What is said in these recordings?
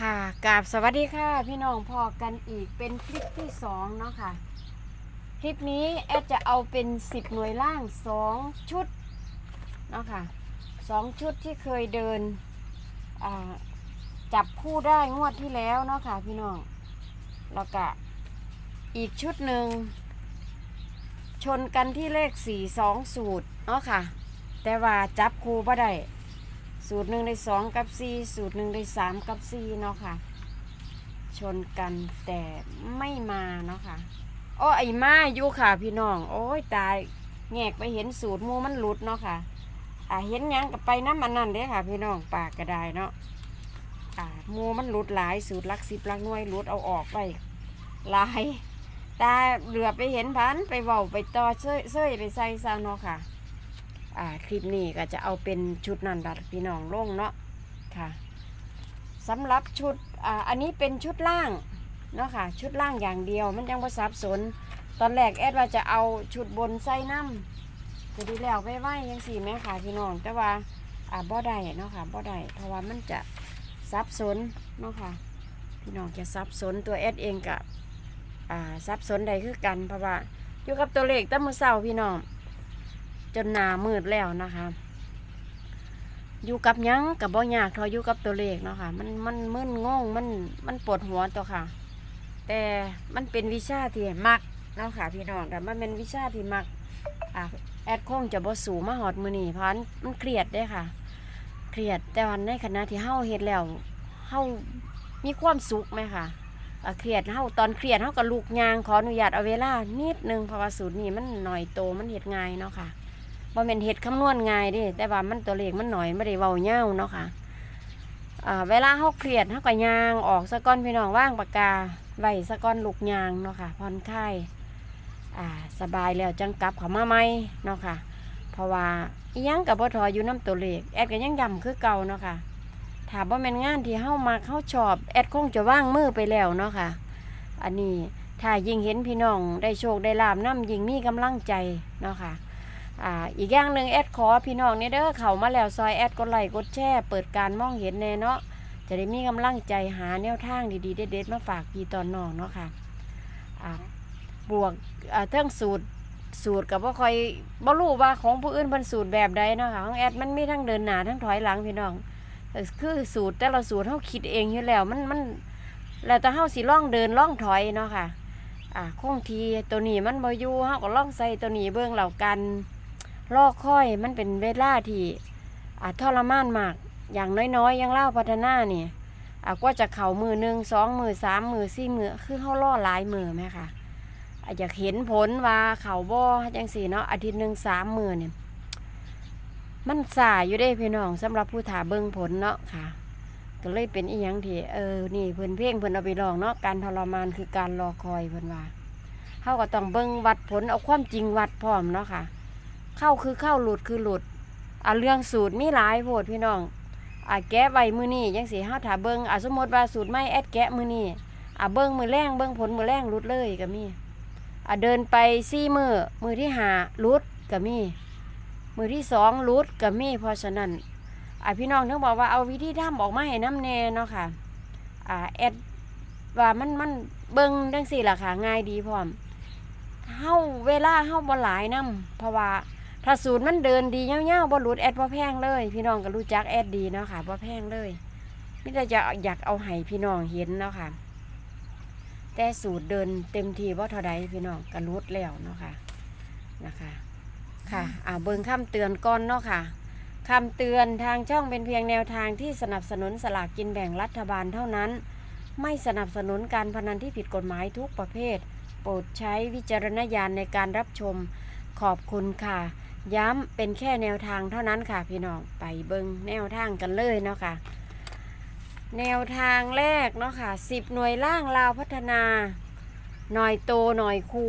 ค่ะกราบสวัสดีค่ะ พี่น้องพอกันอีกเป็นคลิปที่สองเนาะค่ะ คลิปนี้แอดจะเอาเป็นสิบหน่วยล่างสองชุดเนาะค่ะสองชุดที่เคยเดินจับคู่ได้งวดที่แล้วเนาะค่ะพี่น้องแล้วก็อีกชุดหนึ่งชนกันที่เลขสี่สองสูตรเนาะค่ะ แต่ว่าจับคู่บ่ได้ สูตรหนึ่งได้สองกับสี่สูตรหนึ่งได้สามกับสี่เนาะค่ะ ชนกันแต่ไม่มาเนาะค่ะโอ้ไอ้มาอยู่ค่ะพี่น้อง โอ้ยตายแงกไปเห็นสูตรมูมันหลุดเนาะค่ะ อ่าเห็นยังกับไปน้ำมันนั่นเด้ค่ะ พี่น้องปากกระไดเนาะอ่ามูมันหลุดหลายสูตรลักสิบลักน่วยหลุดเอาออกไปหลายตาเหลือไปเห็นพันไปเว้าไปต่อเซ้ยเซ้ยไปใส่ซะเนาะค่ะ อ่าคลิปนี้ก็จะเอาเป็นชุดนันดัดพี่น้องลงเนาะค่ะสำหรับชุดอ่าอันนี้เป็นชุดล่างเนาะค่ะชุดล่างอย่างเดียวมันยังบ่สับสน ตอนแรกแอดว่าจะเอาชุดบนใส่น้ำจะดีแล้วไว้ไว้ยังสี่แม่ค่ะพี่น้องแต่ว่าอ่าบ่ได้เนาะค่ะบ่ได้เพราะว่ามันจะสับสนเนาะค่ะพี่น้องจะสับสนตัวแอดเองกับอ่าสับสนใดคือกันเพราะว่าอยู่กับตัวเลขตั้งมือเศร้าพี่น้อง นหนามืดแล้วนะคะ อยู่กับยังกับบ่ยากเทออยู่กับตัวเลขเนาะค่ะ มันมันมึนงงมันมันปวดหัวตัวค่ะ แต่มันเป็นวิชาที่มักเนาะค่ะพี่น้องแต่มันเป็นวิชาที่มักอะแอดคงจะบ่สูมาหอดมือนี่เพราะมันมันเครียดได้ค่ะ เครียดแต่วันในขณะที่เฮาเฮ็ดแล้วเฮามีความสุขไหมค่ะอะเครียดเฮาตอนเครียดเฮาก็ลูกยางขออนุญาตเอาเวลานิดนึงเพราะว่าสูตรนี้มันหน่อยโตมันเฮ็ดง่ายเนาะค่ะ บ่แม่นเฮ็ดคำนวณง่ายดิแต่ว่ามันตัวเลขมันหน่อยไม่ได้เว้าเย้าเนาะค่ะอ่าเวลาเฮาเครียดเฮาก็ยางออกสะก้อนพี่น้องว่างปากกาไว้สะก้อนลูกยางเนาะค่ะผ่อนคลายสบายแล้วจังกลับเข้ามาใหมเนาะค่ะ เพราะว่าอียังกับบ่อยอยู่น้ำตัวเลขแอดก็ยังย้ำคือเก่าเนาะค่ะถ้าบ่แม่นงานที่เฮามักเฮาชอบ แอดคงจะว่างมือไปแล้วเนาะค่ะ อันนี้ถ้ายิ่งเห็นพี่น้องได้โชคได้ลาบนํยิ่งมีกำลังใจเนาะค่ะ อ่าอีกอย่างหนึ่งแอดขอพี่น้องเนี่ยเด้อเขามาแล้วซอยแอดกดไลค์กดแชร์เปิดการมองเห็นแน่เนาะจะได้มีกำลังใจหาแนวทางดีๆเด็ดๆมาฝากพี่ตอนน้องเนาะค่ะอ่าบวกอ่าเทิงสูตรสูตรกับว่าคอยบ่รู้ว่าของผู้อื่นเป็นสูตรแบบใดเนาะค่ะของแอดมันมีทั้งเดินหนาทั้งถอยหลังพี่น้องคือสูตรแต่ละสูตรเขาคิดเองอยู่แล้วมันมันแล้วแต่เฮาสิล่องเดินล่องถอยเนาะค่ะอ่าคงทีตัวนี้มันบ่อยู่เฮาก็ล่องใส่ตัวนี้เบิ่งเหล่ากัน รอค่อยมันเป็นเวลาที่อาทรมานมาก อย่างน้อยๆ ยังเล่าพัฒนาเนี่ยอะก็จะเข่ามือหนึ่งสองมือสามมือสี่มือคือเขาล่อหลายมือไหมคะอะอยากเห็นผลว่าเข่าบ่อจังสี่เนาะอาทิตย์หนึ่งสามมือเนี่ยมันสายอยู่ได้พี่น้องสำหรับผู้ถาเบิ่งผลเนาะค่ะ ก็เลยเป็นอีหยังที่เออนี่เพิ่นเพ่งเพิ่นเอาไปลองเนาะการทรมานคือการรอคอยเพิ่นว่าเขาก็ต้องเบิ่งวัดผลเอาความจริงวัดพร้อมเนาะค่ะ เข้าคือเข้าหลุดคือหลุดอะเรื่องสูตรมีหลายโพดพี่น้องอะแกะไว้มือนี่ยังสีห้าถาเบิงอะสมมติว่าสูตรไม่แอดแกะมือนี่อะเบิงมือแรงเบิงผลมือแรงหลุดเลยก็มีอะเดินไปซี่มือมือที่หาหลุดก็มี มือที่สองหลุดก็มีเพราะฉะนั้นอะพี่น้องถึงบอกว่าเอาวิธีทำออกมาให้น้ำแน่เนาะค่ะอะแอดว่ามันมันเบิงดังสี่ล่ะค่ะง่ายดีพร้อมเฮาเวลาเฮาบ่หลายนํเพราะว่า ถ้าสูตรมันเดินดีเงี้ยวๆบ่หลุดแอดบ่แพงเลย พี่น้องก็รู้จักแอดดีเนาะค่ะบ่แพงเลยมิแต่จะอยากเอาให้พี่น้องเห็นเนาะค่ะ แต่สูตรเดินเต็มทีบ่เท่าใดพี่น้องก็รุดแล้วเนาะค่ะนะคะ ค่ะอ่าเบิ่งคำเตือนก่อนเนาะค่ะคำเตือนทางช่องเป็นเพียงแนวทางที่สนับสนุนสลากกินแบ่งรัฐบาลเท่านั้น ไม่สนับสนุนการพนันที่ผิดกฎหมายทุกประเภท โปรดใช้วิจารณญาณในการรับชมขอบคุณค่ะ ย้ำเป็นแค่แนวทางเท่านั้นค่ะพี่น้องไปเบิงแนวทางกันเลยเนาะค่ะ แนวทางแรกเนาะค่ะสิบหน่วยล่างลาวพัฒนา หน่อยโตหน่อยคู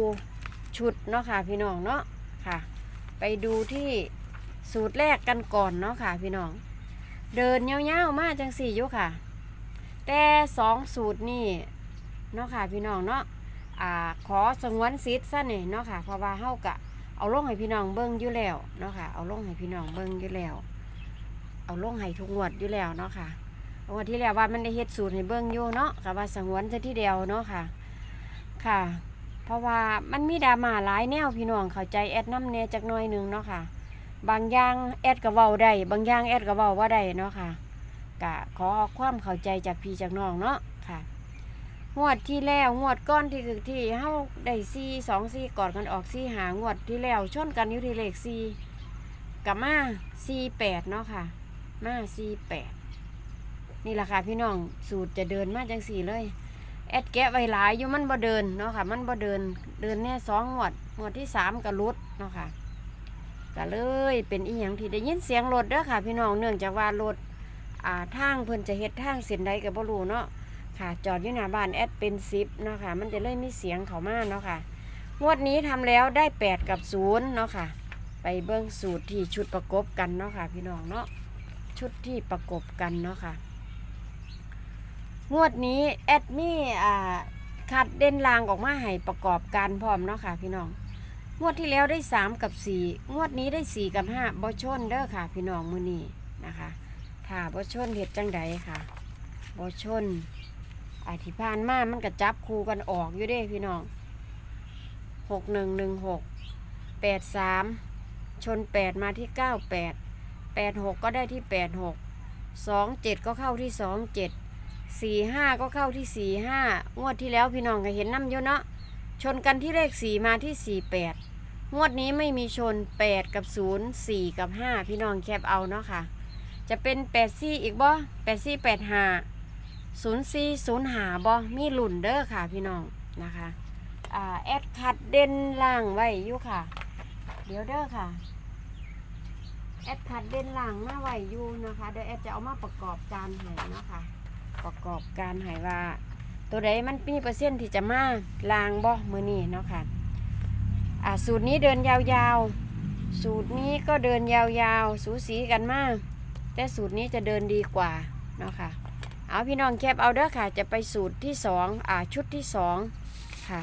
ชุดเนาะค่ะพี่น้องเนาะค่ะ ไปดูที่สูตรแรกกันก่อนเนาะค่ะพี่น้อง เดินเงี้ยวๆมาจังสี่ยุค่ะ แต่สองสูตรนี่เนาะค่ะพี่น้องเนาะอ่าขอสงวนสิทธิ์ซะนี่เนาะค่ะเพราะว่าเฮากะ เอาลงให้พี่น้องเบิ่งอยู่แล้วเนาะค่ะ เอาลงให้พี่น้องเบิ่งอยู่แล้ว เอาลงให้ทุกงวดอยู่แล้วเนาะค่ะงวดที่แล้วว่ามันได้เฮ็ดสูตรให้เบิ่งอยู่เนาะกับว่าสงวนซะที่เดียวเนาะค่ะ ค่ะ เพราะว่ามันมีดราม่าหลายแนวพี่น้องเข้าใจแอดน้ำแน่จักน่อยหนึงเนาะค่ะ บางอย่างแอดก็เว้าได้บางอย่างแอดก็เว้าว่าได้เนาะค่ะกะขอความเข้าใจจากพี่จากน้องเนาะค่ะ งวดที่แล้วงวดก้อนที่คือที่เฮาได้ซีสองซีกอดกันออกซีหางวดที่แล้วชนกันอยู่ที่เลขซีกับมาซีแปดเนาะค่ะ มาซีแปดนี่แหละค่ะพี่น้องสูตรจะเดินมาจังสี่เลย แอดแกะไว้หลายอยู่มันบ่เดินเนาะค่ะ มันบ่เดินเดินแน่สองงวดงวดที่สามก็หลุดเนาะค่ะก็เลยเป็นอีหยังที่ได้ยินเสียงรถเด้อค่ะ พี่น้องเนื่องจากว่ารถอ่าทางเพิ่นจะเฮ็ดทางเส้นใดก็บ่รู้เนาะ ค่ะ จอดอยู่หน้าบ้านแอดเป็น10เนาะค่ะ มันจะเลยมีเสียงเขามาเนาะค่ะ งวดนี้ทำแล้วได้ 8 กับ0เนาะค่ะ ไปเบิ่งสูตรที่ชุดประกบกันเนาะค่ะ พี่น้องเนาะ ชุดที่ประกบกันเนาะค่ะ งวดนี้แอดมี่อ่าคัดเด่นลางออกมาให้ประกอบการพร้อมเนาะค่ะ พี่น้อง งวดที่แล้วได้ 3 กับ 4 งวดนี้ได้ 4 กับ5บอชนเด้อค่ะ พี่น้องมือนี้นะคะถ้าบอชนเห็ดจังใดค่ะบอชน อาทิพานมามันก็จับคู่กันออกอยู่เด้พี่น้องหกหนึ่งหนึ่งหกแปดสามชนแปดมาที่เก้าแปดแปดหกก็ได้ที่แปดหกสองเจ็ดก็เข้าที่สองเจ็ดสี่ห้าก็เข้าที่สี่ห้างวดที่แล้วพี่น้องก็เห็นน้ำเยอะเนาะชนกันที่เลขสี่มาที่สี่แปดงวดนี้ไม่มีชนแปดกับศูนย์สี่กับห้าพี่น้องแคบเอาเนาะค่ะ จะเป็นแปดสี่อีกบ่แปดสี่แปดห้า ศูนย์สี่ศูนย์หาบ่มีหลุ่นเด้อค่ะพี่น้องนะคะอ่าแอดคัดเด่นล่างไว้อยู่ค่ะ เดี๋ยวเด้อค่ะ แอดคัดเด่นล่างมาไว้อยู่นะคะ เดี๋ยวแอดจะเอามาประกอบการให้เนาะค่ะประกอบการให้ว่า ตัวใดมันมีเปอร์เซ็นต์ที่จะมาลางบ่มือนี้เนาะค่ะอ่าสูตรนี้เดินยาวๆ สูตรนี้ก็เดินยาวๆ สูสีกันมาก แต่สูตรนี้จะเดินดีกว่าเนาะค่ะ เอาพี่น้องแคบเอาเด้อค่ะ จะไปสูตรที่สองอ่าชุดที่สองค่ะ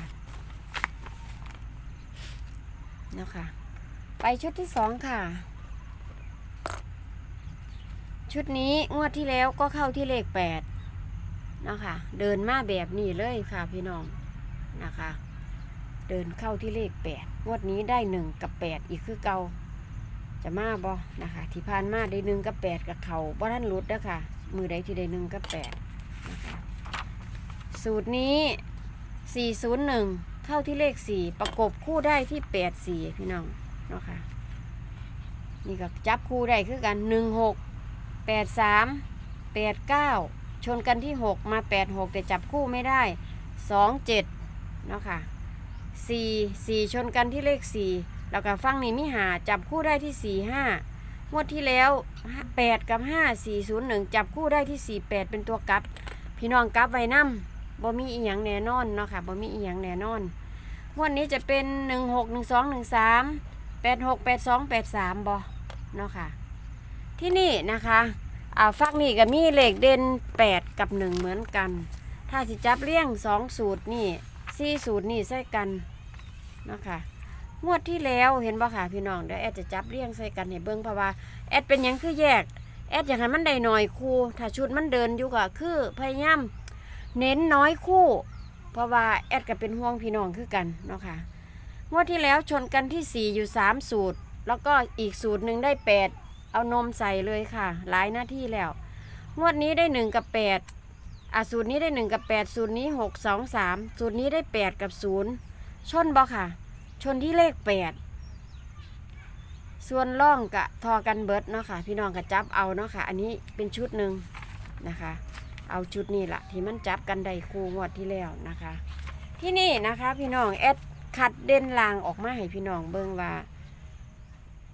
นะค่ะ ไปชุดที่สองค่ะ ชุดนี้งวดที่แล้วก็เข้าที่เลขแปดนะคะเดินมาแบบนี้เลยค่ะพี่น้องนะคะ เดินเข้าที่เลขแปดงวดนี้ได้หนึ่งกับแปดอีกคือเก่า จะมาบอนะคะ ที่ผ่านมาได้หนึ่งกับแปดกับเขาบ่ท่านรุดเด้อค่ะมือใดที่ได้หนึ่งกับแปดนะคะสูตรนี้สี่ศูนย์หนึ่งเข้าที่เลขสี่ประกบคู่ได้ที่แปดสี่พี่น้องเนาะค่ะนี่ก็จับคู่ได้คือกันหนึ่งหกแปดสามแปดเก้าชนกันที่ 6 มา 8 6 แต่จับคู่ไม่ได้ 2 7 เนาะค่ะ4 4 ชนกันที่เลข 4 แล้วก็ฟังนี่มิหาจับคู่ได้ที่4 5งวดที่แล้ว8กับ5 4 0 1จับคู่ได้ที่4 8เป็นตัวกลับ พี่น้องกลับไว้นำบ่มีอีหยังแน่นอนเนาะค่ะบ่มีอีหยังแน่นอนงวดนี้จะเป็น1 6 1 2 1 3 8 6 8 2 8 3บ่เนาะค่ะ ที่นี่นะคะอ่าฟักนี่ก็มีเลขเด่น8กับ1เหมือนกัน ถ้าสิจับเลี้ยง2สูตรนี่4สูตรนี่ใส่กันเนาะคะ งวดที่แล้วเห็นบ่ค่ะพี่น้องเดี๋ยวแอดจะจับเลี้ยงใส่กันให้เบิ่งเพราะว่าแอดเป็นหยังคือแยก แอดอยากให้มันได้หน่อยคู่ถ้าชุดมันเดินอยู่ก็คือพยายามเน้นน้อยคู่ เพราะว่าแอดก็เป็นห่วงพี่น้องคือกันเนาะค่ะงวดที่แล้วชนกันที่ 4 อยู่ 3 สูตร แล้วก็อีกสูตรหนึ่งได้ 8 เอานมใส่เลยค่ะ หลายหน้าที่แล้ว งวดนี้ได้หนึ่งกับแปดอะสูตรนี้ได้หนึ่งกับแปดสูตรนี้หกสองสามสูตรนี้ได้แปดกับศูนย์ชนบ่ค่ะ ชนที่เลขแปดส่วนล่องกะทอกันเบิดเนาะค่ะ พี่น้องกะจับเอาเนาะค่ะ อันนี้เป็นชุดหนึ่งนะคะ เอาชุดนี้ละที่มันจับกันได้คู่งวดที่แล้วนะคะ ที่นี่นะคะพี่น้องแอดคัดเด่นลางออกมาให้พี่น้องเบิ่งว่า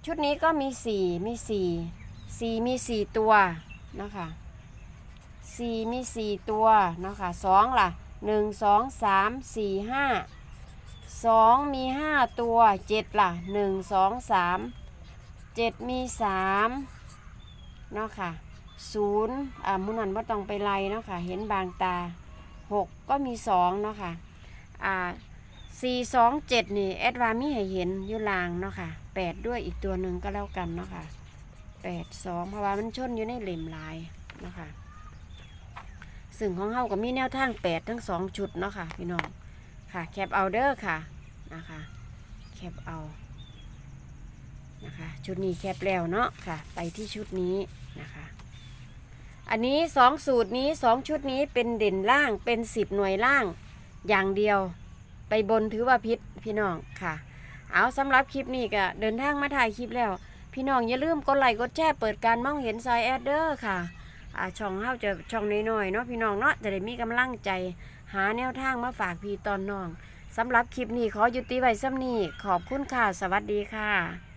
ชุดนี้ก็มีสี่มีสี่สี่มีสี่ตัวเนาะคะสี่มีสี่ตัวเนาะค่ะสองล่ะหนึ่งสองสามสี่ห้า สองมีห้าตัวเจ็ดล่ะหนึ่งสองสามเจ็ดมีสามเนาะค่ะศูนย์อ่ามุนันว่าต้องไปไล่เนาะค่ะเห็นบางตาหกก็มีสองเนาะค่ะอ่าสี่สองเจ็ดนี่แอดวามีให้เห็นอยู่ลางเนาะค่ะแปดด้วยอีกตัวหนึ่งก็แล้วกันเนาะค่ะแปดสองเพราะว่ามันชนอยู่ในเหลี่ยมลายเนาะค่ะซึ่งของเฮาก็มีแนวทางแปดทั้งสองชุดเนาะค่ะพี่น้อง ค่ะแคปเอาเด้อค่ะนะคะแคปเอานะคะชุดนี้แคปแล้วเนาะค่ะ ไปที่ชุดนี้นะคะ อันนี้สองสูตรนี้สองชุดนี้เป็นเด่นล่างเป็นสิบหน่วยล่างอย่างเดียว ไปบนถือว่าพิษพี่น้องค่ะ เอาสำหรับคลิปนี้ก็เดินทางมาถ่ายคลิปแล้ว พี่น้องอย่าลืมกดไลค์กดแชร์เปิดการมองเห็นซอยแอดเดอร์ค่ะช่องเฮาจะช่องน้อยๆเนาะพี่น้องเนาะจะได้มีกำลังใจ หาแนวทางมาฝากพี่ตอนน้องสำหรับคลิปนี้ขอยุติไว้ซ้ำนี้ขอบคุณค่ะ สวัสดีค่ะ